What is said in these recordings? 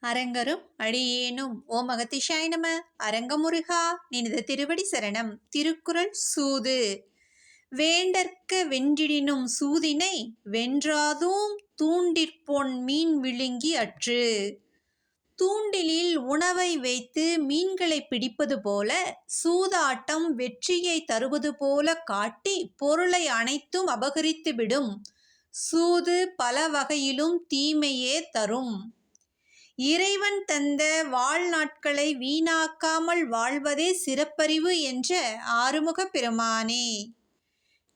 அரங்கரும் அடியேனும். ஓ மகத்திஷாய் நம. அரங்கமுருகா நினது திருவடி சரணம். திருக்குறள் சூது. வேண்டற்க வென்றிடினும் சூதினை வென்றாதும் தூண்டிற்பொன் மீன் விழுங்கி அற்று. தூண்டிலில் உணவை வைத்து மீன்களை பிடிப்பது போல சூதாட்டம் வெற்றியை தருவது போல காட்டி பொருளை அனைத்தும் அபகரித்துவிடும். சூது பல வகையிலும் தீமையே தரும். இறைவன் தந்த வாழ்நாட்களை வீணாக்காமல் வாழ்வதே சிறப்பறிவு என்ற ஆறுமுக பெருமானே.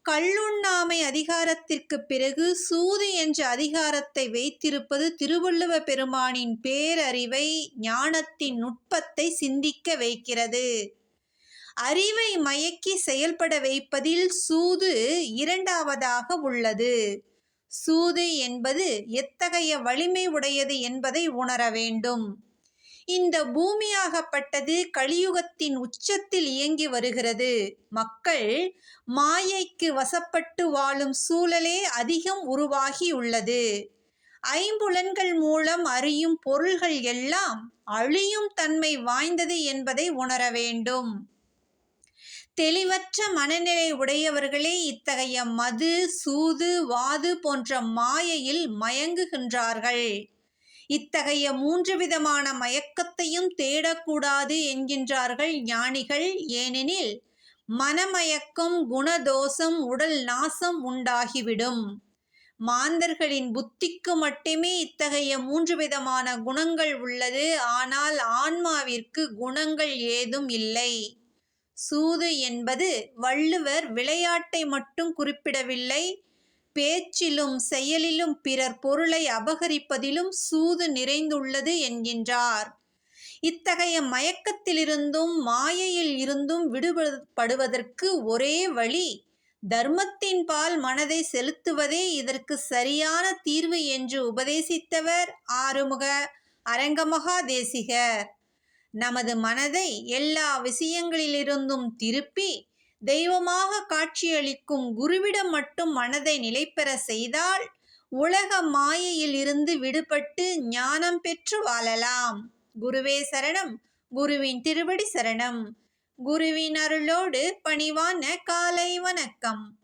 கள்ளுண்ணாமை அதிகாரத்திற்கு பிறகு சூது என்ற அதிகாரத்தை வைத்திருப்பது திருவள்ளுவ பெருமானின் பேரறிவை ஞானத்தின் நுட்பத்தை சிந்திக்க வைக்கிறது. அறிவை மயக்கி செயல்பட வைப்பதில் சூது இரண்டாவதாக உள்ளது. சூது என்பது எத்தகைய வலிமை உடையது என்பதை உணர வேண்டும். இந்த பூமியாகப்பட்டது கலியுகத்தின் உச்சத்தில் இயங்கி வருகிறது. மக்கள் மாயைக்கு வசப்பட்டு வாழும் சூழலே அதிகம் உருவாகியுள்ளது ஐம்புலன்கள் மூலம் அறியும் பொருள்கள் எல்லாம் அழியும் தன்மை வாய்ந்தது என்பதை உணர வேண்டும். தெளிவற்ற மனநிலை உடையவர்களே இத்தகைய மது சூது வாது போன்ற மாயையில் மயங்குகின்றார்கள். இத்தகைய மூன்று விதமான மயக்கத்தையும் தேடக்கூடாது என்கின்றார்கள் ஞானிகள். ஏனெனில் மனமயக்கம் குணதோஷம் உடல் நாசம் உண்டாகிவிடும். மாந்தர்களின் புத்திக்கு மட்டுமே இத்தகைய மூன்று விதமான குணங்கள் உள்ளது. ஆனால் ஆன்மாவிற்கு குணங்கள் ஏதும் இல்லை. சூது என்பது வள்ளுவர் விளையாட்டை மட்டும் குறிப்பிடவில்லை பேச்சிலும் செயலிலும் பிறர் பொருளை அபகரிப்பதிலும் சூது நிறைந்துள்ளது என்கின்றார். இத்தகைய மயக்கத்திலிருந்தும் மாயையில் இருந்தும் விடுபடுவதற்கு ஒரே வழி தர்மத்தின் பால் மனதை செலுத்துவதே இதற்கு சரியான தீர்வு என்று உபதேசித்தவர் ஆறுமுக அரங்கமகா தேசிகர் நமது மனதை எல்லா விஷயங்களிலிருந்தும் திருப்பி தெய்வமாக காட்சியளிக்கும் குருவிடம் மட்டும் மனதை நிலைபெற செய்தால் உலக மாயையில் இருந்து விடுபட்டு ஞானம் பெற்று வாழலாம். குருவே சரணம். குருவின் திருவடி சரணம். குருவின் அருளோடு பணிவான காலை வணக்கம்.